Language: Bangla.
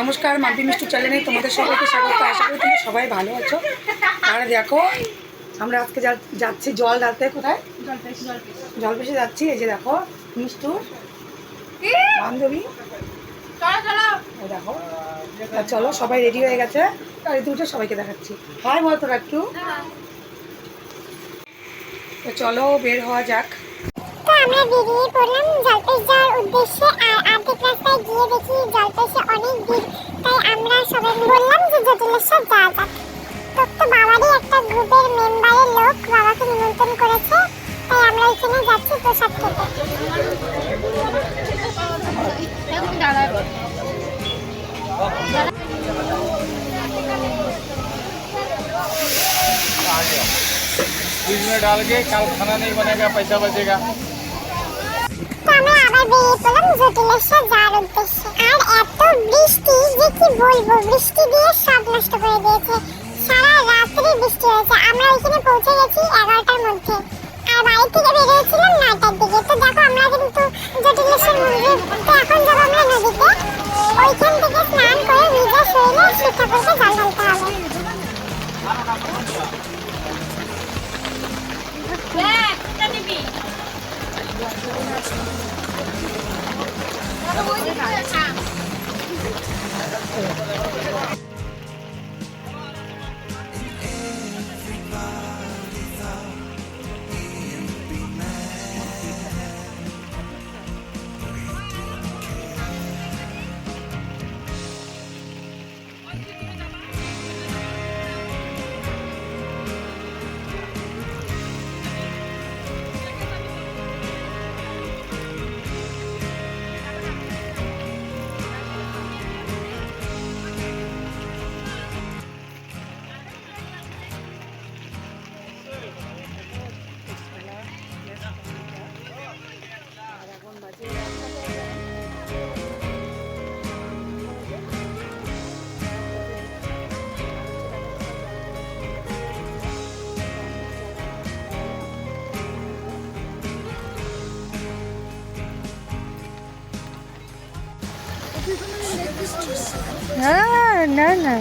নমস্কার মাম্পি মিষ্টু চ্যানেলে তোমাদের সবাইকে স্বাগত। আশা করি তুমি সবাই ভালো আছো। আর দেখো, আমরা আজকে যাচ্ছি জল ঢালতে কোথায়? জল পেশে যাচ্ছি। এই যে দেখো, মিষ্টু, বান্ধবী। দেখো চলো, সবাই রেডি হয়ে গেছে। গাড়িতে দুটো সবাইকে দেখাচ্ছি। হাই বল তোরা একটু তো চলো, বের হওয়া যাক। আমরা বেরিয়ে পড়লাম জলপেশ যাওয়ার উদ্দেশ্যে। আর फ्रिज में डाल के कल खाना नहीं बनेगा पैसा बचेगा তো আমরা আবার বেরিয়ে পড়লাম জটিলেশ্বর যাওয়ার উদ্দেশ্যে আর এত বৃষ্টি যে কি বলবো বৃষ্টি দিয়ে সব নষ্ট করে দিয়েছে সারা রাত্রি বৃষ্টি হয়েছে আমরা ওইখানে পৌঁছে গেছি এগারোটার মধ্যে আর বাড়ি 来在那边。我我就是为了他 না না না না